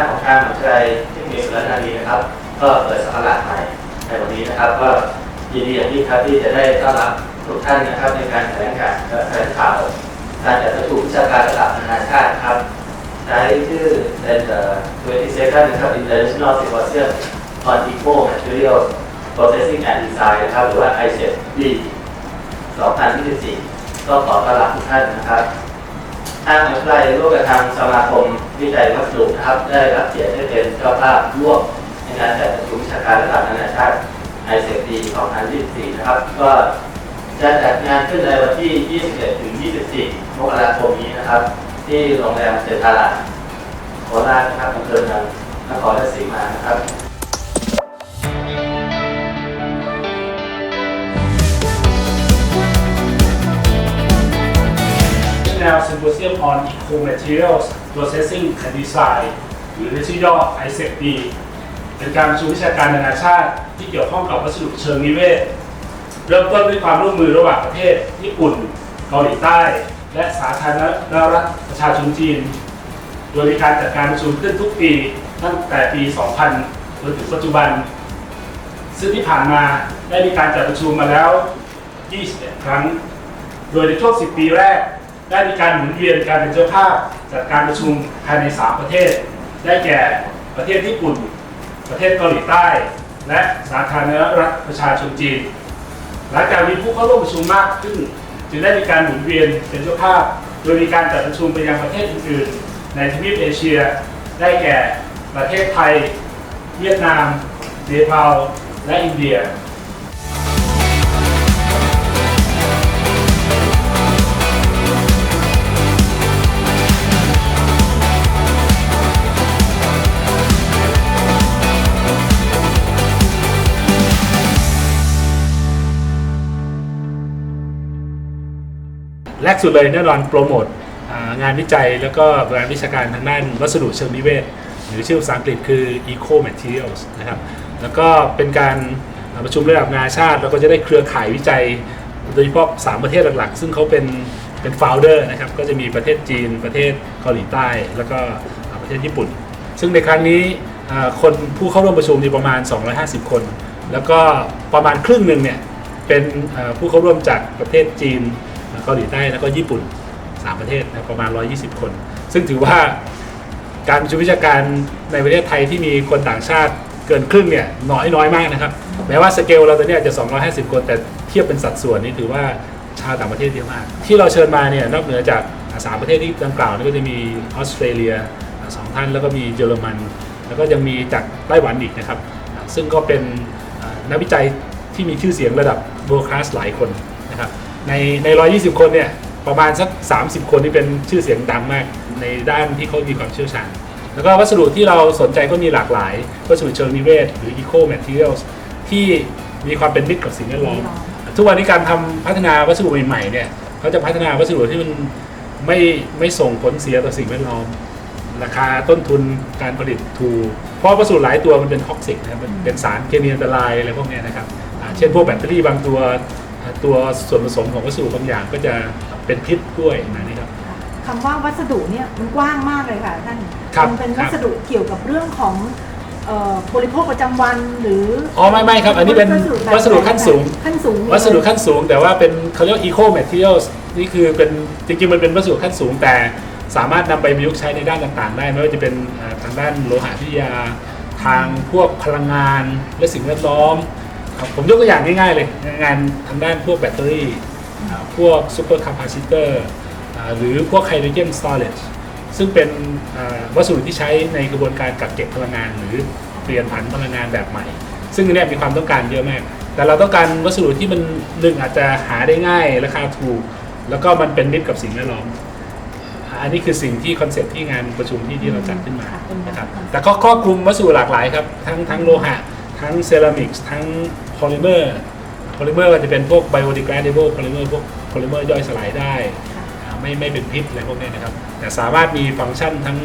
ทยาลัยเทคนิคสุราร์ธานีนะครับ ก็เปิดสาขาใหม่ในวันนี้นะครับ ก็ยินดีอย่างยิ่งครับที่จะได้ต้อนรับทุกท่านนะครับในการแถลงการและแถลงข่าวการจัดประชุมวิชาการระดับนานาชาติครับใช้ชื่อเป็น the 22nd นะครับ International Symposium on Eco Material Processing and Design นะครับหรือว่า ICD 2024 ก็ขอต้อนรับทุกท่านนะครับ ทางมหาวิทยาลัยร่วมกับทางสมาคมวิจัยวัสดุนะครับได้รับเกียรติให้เป็นเจ้าภาพร่วมในการจัดประชุมวิชาการระดับนานาชาติ ICD 2024 นะครับ ก็จะจัดงานขึ้นในวันที่ 21 ถึง 24 มกราคมนี้นะครับ ที่โรงแรมเซนทาราโคราชนะครับอำเภอเมืองนครราชสีมานะครับ National Symposium on Eco Materials Processing and Design หรือชื่อย่อ ICD เป็นการประชุมวิชาการนานาชาติที่เกี่ยวข้องกับวัสดุเชิงนิเวศ เริ่มต้นด้วยความร่วมมือระหว่างประเทศ ญี่ปุ่น เกาหลีใต้ และสาธารณรัฐประชาชนจีน โดยมีการจัดการประชุมขึ้นทุกปีตั้งแต่ปี 2000 จนถึงปัจจุบัน ซึ่งที่ผ่านมาได้มีการจัดประชุมมาแล้ว 21 ครั้ง โดยในช่วง 10 ปีแรก ได้มีการหมุนเวียนการเป็นเจ้าภาพจัดการประชุมภายใน 3 ประเทศ ได้แก่ประเทศญี่ปุ่น ประเทศเกาหลีใต้ และสาธารณรัฐประชาชนจีน หลังจากมีผู้เข้าร่วมประชุมมากขึ้น จึงได้มีการหมุนเวียนเป็นเจ้าภาพ โดยมีการจัดประชุมไปยังประเทศอื่นๆ ในทวีปเอเชีย ได้แก่ประเทศไทย เวียดนามเนปาลและอินเดีย แรกสุดเลยแน่นอนโปรโมทงานวิจัยแล้วก็งานวิชาการทางด้านวัสดุเชิงนิเวศ หรือชื่อภาษาอังกฤษคือ Eco Materials นะครับแล้วก็เป็นการประชุมระดับนานาชาติ แล้วก็จะได้เครือข่ายวิจัยโดยเฉพาะ 3 ประเทศหลักๆ ซึ่งเขาเป็นเป็น founder นะครับก็จะมีประเทศจีนประเทศเกาหลีใต้ แล้วก็ประเทศญี่ปุ่น ซึ่งในครั้งนี้คนผู้เข้าร่วมประชุมมีประมาณ 250 คน แล้วก็ประมาณครึ่งหนึ่งเนี่ยเป็นผู้เข้าร่วมจากประเทศจีน เกาหลีใต้แล้วก็ญี่ปุ่น 3 ประเทศนะประมาณ 120 คน ซึ่งถือว่าการประชุมวิชาการในประเทศไทยที่มีคนต่างชาติเกินครึ่งเนี่ยน้อยน้อยมากนะครับ แม้ว่าสเกลเราตอนนี้อาจจะ 250 คน แต่เทียบเป็นสัดส่วนนี่ถือว่าชาวต่างประเทศเยอะมาก ที่เราเชิญมาเนี่ยนอกเหนือจากสามประเทศที่ดังกล่าวนี่ก็จะมีออสเตรเลียสองท่านแล้วก็มีเยอรมัน แล้วก็ยังมีจากไต้หวันอีกนะครับ ซึ่งก็เป็นนักวิจัยที่มีชื่อเสียงระดับ world class หลายคนนะครับ ในใน 120 คนเนี่ยประมาณสัก 30 คนที่เป็นชื่อเสียงดังมากในด้านที่เขามีความเชี่ยวชาญ แล้วก็วัสดุที่เราสนใจก็มีหลากหลาย วัสดุเชิงนิเวศ หรือ eco materials ที่มีความเป็นมิตรกับสิ่งแวดล้อม ทุกวันนี้การทำพัฒนาวัสดุใหม่ๆเนี่ยเขาจะพัฒนาวัสดุที่มันไม่ไม่ส่งผลเสียต่อสิ่งแวดล้อม ราคาต้นทุนการผลิตถูกเพราะวัสดุหลายตัวมันเป็นท็อกซิกนะครับมันเป็นสารเคมีอันตรายอะไรพวกเนี้ยนะครับอ่าเช่นพวกแบตเตอรี่บางตัวอ่า ตัวส่วนผสมของวัสดุบางอย่างก็จะเป็นพิษด้วยนะนี่ครับ คำว่าวัสดุเนี่ยมันกว้างมากเลยค่ะท่านครับมันเป็นครับวัสดุเกี่ยวกับเรื่องของเอ่อบริโภคประจำวันหรืออ๋อไม่ไม่ครับ อันนี้เป็นวัสดุขั้นสูง ขั้นสูงวัสดุขั้นสูง แต่ว่าเป็นเขาเรียก eco materials นี่คือเป็นจริงๆมันเป็นวัสดุขั้นสูง แต่สามารถนำไปประยุกต์ใช้ในด้านต่างๆ ได้ไม่ว่าจะเป็นอ่าทางด้านโลหะวิทยา ทางพวกพลังงานและสิ่งแวดล้อมครับ ผมยกตัวอย่างง่ายๆเลย งานทางด้านพวกแบตเตอรี่อ่าพวกซูเปอร์คาปาซิเตอร์หรือพวกไฮโดรเจนสตอเรจซึ่งเป็นอ่าวัสดุที่ใช้ในกระบวนการกักเก็บพลังงาน หรือเปลี่ยนผันพลังงานแบบใหม่ ซึ่งอันเนี้ยมีความต้องการเยอะมาก แต่เราต้องการวัสดุที่มันหนึ่งอาจจะหาได้ง่ายราคาถูก แล้วก็มันเป็นมิตรกับสิ่งแวดล้อมอันนี้คือสิ่งที่คอนเซ็ปต์ที่งานประชุมที่ที่เราจัดขึ้นมานะครับแต่ก็ครอบคลุมวัสดุหลากหลายครับ ทั้งทั้งโลหะ ทั้งเซรามิกส์ทั้ง โพลิเมอร์โพลิเมอร์ก็จะเป็นพวก biodegradable โพลิเมอร์พวกโพลิเมอร์ย่อยสลายได้อ่าไม่ไม่เป็นพิษอะไรพวกนี้นะครับ แต่สามารถมีฟังก์ชันทั้ง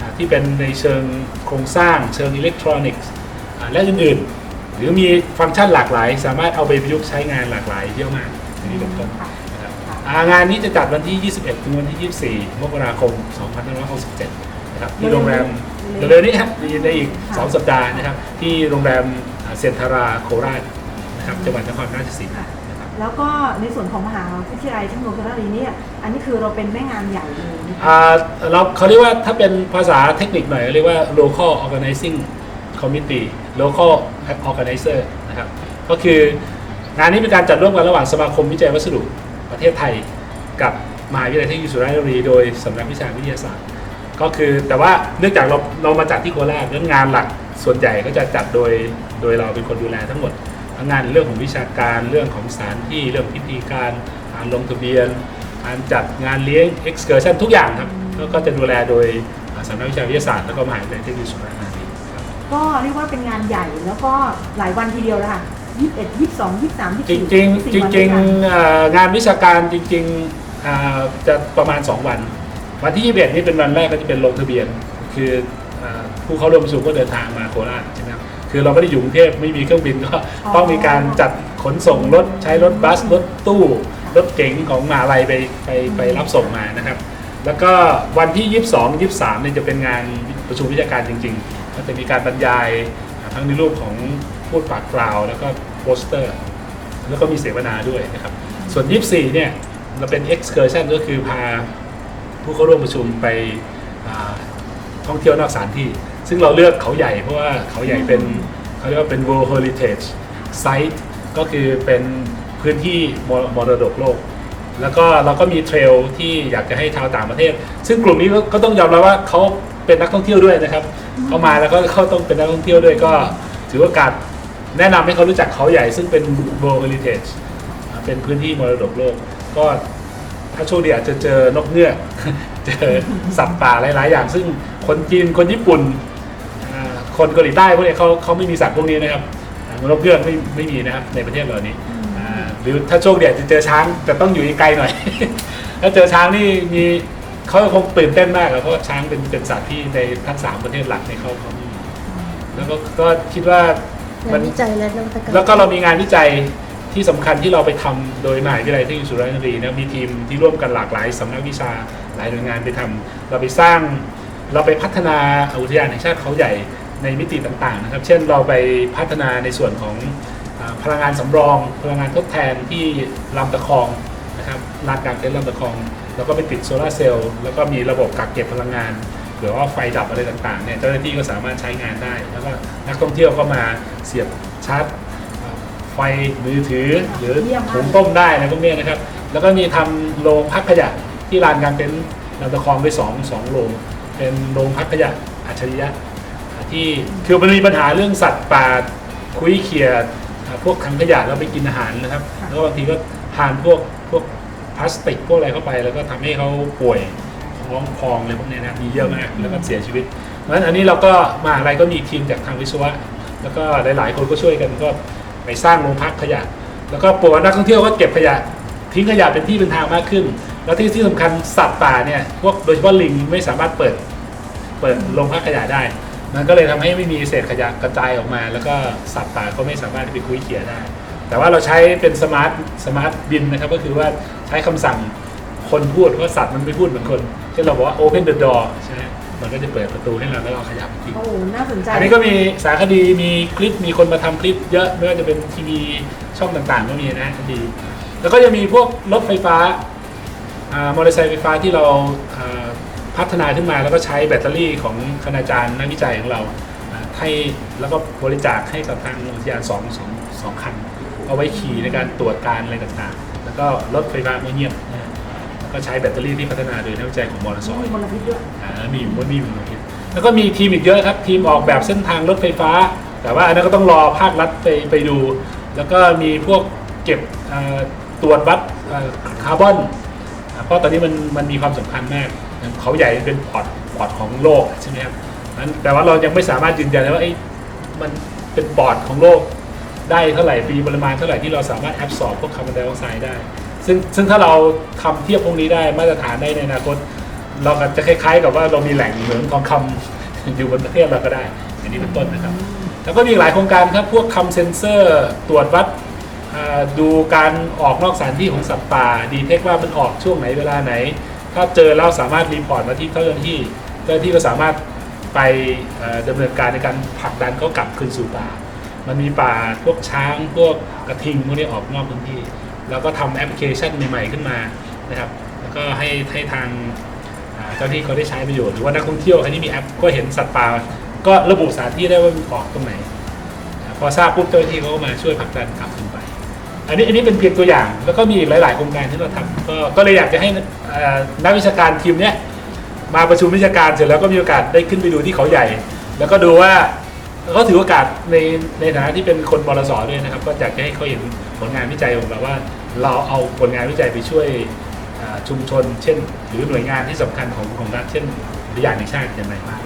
อ่าที่เป็นในเชิงโครงสร้างเชิงอิเล็กทรอนิกส์อ่าและอื่นๆ หรือมีฟังก์ชันหลากหลาย สามารถเอาไปประยุกต์ใช้งานหลากหลายเยอะมากอันนี้เป็นต้นค่ะนะครับอ่างานนี้จะจัดวันที่ 21 ถึงวันที่ 24 มกราคม 2567 นะครับที่โรงแรมเร็วๆนี้ครับในอีกค่ะ2สัปดาห์นะครับ ที่โรงแรม เซนทาราโคราชนะครับจังหวัดนครราชสีมานะครับแล้วก็ในส่วนของมหาวิทยาลัยเทคโนโลยีเนี่ยอันนี้คือเราเป็นแม่งานใหญ่เลยนะคะอ่าเราเขาเรียกว่าถ้าเป็นภาษาเทคนิคหน่อยเรียกว่า local organizing committee local organizer นะครับ ก็คืองานนี้เป็นการจัดร่วมกันระหว่างสมาคมวิจัยวัสดุประเทศไทย กับมหาวิทยาลัยเทคโนโลยีสุราษฎร์ธานีโดยสำนักวิชาวิทยาศาสตร์ ก็คือแต่ว่าเนื่องจากเราเรามาจัดที่โคราชนั้นงานหลัก ส่วนใหญ่ก็จะจัดโดยโดยเราเป็นคนดูแลทั้งหมดทั้งงานเรื่องของวิชาการเรื่องของสถานที่เรื่องพิธีการการลงทะเบียนการจัดงานเลี้ยง excursion ทุกอย่างครับแล้วก็จะดูแลโดยสำนักวิชาวิทยาศาสตร์แล้วก็มหาวิทยาลัยเทคโนโลยีสุราษฎร์ธานีครับก็เรียกว่าเป็นงานใหญ่แล้วก็หลายวันทีเดียวเลยค่ะยี่สิบเอ็ดยี่สิบสองยี่สิบสามยี่สิบจสี่ริงๆจริงๆเอ่องานวิชาการจริงๆอ่าจะประมาณ 2 วัน วันที่ 21 นี่เป็นวันแรกก็จะเป็นลงทะเบียน คืออ่า ผู้เข้าร่วมประชุมก็เดินทางมาโคราชใช่ไหมครับคือเราไม่ได้อยู่กรุงเทพไม่มีเครื่องบินก็ต้องมีการจัดขนส่งรถใช้รถบัสรถตู้ รถเก๋งของมหาลัยไปไปไปรับส่งมานะครับ แล้วก็วันที่ 22 23เนี่ยจะเป็นงานประชุมวิชาการจริงๆก็จะมีการบรรยายทั้งในรูปของพูดปากกล่าว แล้วก็โปสเตอร์ แล้วก็มีเสวนาด้วยนะครับ ส่วน 24 เนี่ยเราเป็น excursion ก็คือพาผู้เข้าร่วมประชุมไปอ่า ท่องเที่ยวนอกสถานที่ ซึ่งเราเลือกเขาใหญ่เพราะว่าเขาใหญ่เป็นเขาเรียกว่าเป็น World Heritage Site ก็คือเป็นพื้นที่มรดกโลก แล้วก็เราก็มีเทรลที่อยากจะให้ชาวต่างประเทศ ซึ่งกลุ่มนี้ก็ต้องยอมรับว่าเขาเป็นนักท่องเที่ยวด้วยนะครับเขามาแล้วก็เขาต้องเป็นนักท่องเที่ยวด้วยก็ถือว่าการแนะนำให้เขารู้จักเขาใหญ่ ซึ่งเป็น World Heritage เป็นพื้นที่มรดกโลก ก็ถ้าโชคดีอาจจะเจอนกเงือก เจอสัตว์ป่าหลาย ๆ อย่าง ซึ่งคนจีนคนญี่ปุ่นอ่าคนเกาหลีใต้พวกเนี้ยเขาเขาไม่มีสัตว์พวกนี้นะครับอ่านกเงือกไม่ไม่มีนะครับในประเทศเรานี้อ่าหรือถ้าโชคดีอาจจะเจอช้างแต่ต้องอยู่ไกลๆหน่อย ถ้าเจอช้างนี่มีเขาคงตื่นเต้นมากอะเพราะว่าช้างเป็นเป็นสัตว์ที่ในทั้งสามประเทศหลักในเขาเขาไม่มีแล้วก็ก็คิดว่ามังานนวิจัยและนวัตกรรมแล้วก็เรามีงานวิจัย ที่สำคัญที่เราไปทำโดยมหาวิทยาลัยเทคโนโลยีสุราษฎร์ธานีนะมีทีมที่ร่วมกันหลากหลายสำนักวิชาหลายหน่วยงานไปทำเราไปสร้างเราไปพัฒนาอุทยานแห่งชาติเขาใหญ่ในมิติต่างๆนะครับ เช่นเราไปพัฒนาในส่วนของอพลังงานสำรอง พลังงานทดแทนที่ลำตะคองนะครับลานกลางเต็นท์ลำตะคอง แล้วก็ไปติดโซลาร์เซลล์แล้วก็มีระบบกักเก็บพลังงานเผื่อว่าไฟดับอะไรต่างๆเนี่ยเจ้าหน้าที่ก็สามารถใช้งานได้ แล้วก็นักท่องเที่ยวก็มาเสียบชาร์จ ไฟมือถือหรือเยี่ยมมากถุงต้มได้นะพวกเนี้ยนะครับ แล้วก็มีทำโรงพักขยะที่ลานกลางเต็นท์ลำตะคองไปสองสองโรงเป็นโรงพักขยะอัจฉริยะที่คือมันมีปัญหาเรื่องสัตว์ป่าคุยเขียดพวกถังขยะแล้วไปกินอาหารนะครับ แล้วก็บางทีก็ทานพวกพวกพลาสติกพวกอะไรเข้าไป แล้วก็ทำให้เขาป่วยท้องพองอะไรพวกเนี้ยนะมีเยอะมากแล้วก็เสียชีวิตเพราะฉะนั้นอันนี้เราก็มหาอะไรก็มีทีมจากทางวิศวะ แล้วก็หลาย ๆ คนก็ช่วยกันก็ ไปสร้างโรงพักขยะ แล้วก็ปวดนักท่องเที่ยวก็เก็บขยะ ทิ้งขยะเป็นที่เป็นทางมากขึ้น แล้วที่ที่สำคัญสัตว์ป่าเนี่ยพวกโดยเฉพาะลิงไม่สามารถเปิดเปิดโรงพักขยะได้ มันก็เลยทำให้ไม่มีเศษขยะกระจายออกมา แล้วก็สัตว์ป่าก็ไม่สามารถไปคุยเขี่ยได้ แต่ว่าเราใช้เป็นสมาร์ทสมาร์ทบินนะครับก็คือว่าใช้คำสั่งคนพูดเพราะสัตว์มันไม่พูดเหมือนคนเช่นเราบอกว่า open the door ใช่ไหม มันก็จะเปิดประตูให้เราแล้วเราขยับทิ้งโอ้โหน่าสนใจอันนี้ก็มีสารคดีมีคลิปมีคนมาทำคลิปเยอะไม่ว่าจะเป็นทีวีช่องต่างๆก็มีนะคดี แล้วก็จะมีพวกรถไฟฟ้าอ่ามอเตอร์ไซค์ไฟฟ้าที่เราอ่าพัฒนาขึ้นมาแล้วก็ใช้แบตเตอรี่ของคณาจารย์นักวิจัยของเราอ่าให้แล้วก็บริจาคให้กับทางอุทยานสองสองสองคัน เอาไว้ขี่ในการตรวจการอะไรต่างๆ แล้วก็รถไฟฟ้าไม่เงียบนะฮะแล้ว ก็ใช้แบตเตอรี่ที่พัฒนาโดยนักวิจัยของมอเตอร์ซอยมีมลพิษด้วยอ่ามีมันมีมลพิษแล้วก็มีทีมอีกเยอะครับ ทีมออกแบบเส้นทางรถไฟฟ้า แต่ว่าอันนั้นก็ต้องรอภาครัฐไปไปดู แล้วก็มีพวกเก็บอ่อตรวจวัดอ่อคาร์บอน เพราะตอนนี้มันมันมีความสำคัญมาก เขาใหญ่เป็นพอร์ตพอร์ตของโลกใช่ไหมครับนั้นแต่ว่าเรายังไม่สามารถยืนยันได้ว่าไอ้มันเป็นปอดของโลกได้เท่าไหร่ปีปริมาณเท่าไหร่ที่เราสามารถแอบสอบพวกคาร์บอนไดออกไซด์ได้ ซึ่งซึ่งถ้าเราทำเทียบพวกนี้ได้มาตรฐานได้ในอนาคต เราก็จะคล้ายๆ กับว่าเรามีแหล่งเหมืองทองคำอยู่บนประเทศเราก็ได้อย่างนี้เป็นต้นนะครับ แล้วก็มีหลายโครงการครับพวกคำเซนเซอร์ตรวจวัดดูการออกนอกสถานที่ของสัตว์ป่าดีเทคว่ามันออกช่วงไหนเวลาไหน ถ้าเจอแล้วสามารถรีพอร์ตมาที่เจ้าหน้าที่เจ้าหน้าที่ก็สามารถไปเอ่อดำเนินการในการผลักดันเขากลับคืนสู่ป่า มันมีป่าพวกช้างพวกกระทิงพวกนี้ออกนอกพื้นที่ แล้วก็ทำแอปพลิเคชันใหม่ๆขึ้นมานะครับ แล้วก็ให้ให้ทางเจ้าหน้าที่เขาได้ใช้ประโยชน์หรือว่านักท่องเที่ยวใครที่มีแอปก็เห็นสัตว์ป่าก็ระบุสถานที่ได้ว่ามันออกตรงไหน พอทราบปุ๊บเจ้าหน้าที่เขาก็มาช่วยผลักดันกลับขึ้นไป อันนี้อันนี้เป็นเพียงตัวอย่าง แล้วก็มีหลาย ๆ โครงการที่เราทำก็ก็เลยอยากจะให้นักวิชาการทีมเนี้ยมาประชุมวิชาการเสร็จแล้วก็มีโอกาสได้ขึ้นไปดูที่เขาใหญ่ แล้วก็ดูว่า เขาถือโอกาสในในฐานะที่เป็นคนบลสด้วยนะครับ ก็อยากจะให้เขาเห็นผลงานวิจัยของเราว่า เราเอาผลงานวิจัยไปช่วยชุมชน เช่น หรือหน่วยงานที่สำคัญของของรัฐเช่นตัวอย่างในชาติอย่างไรบ้าง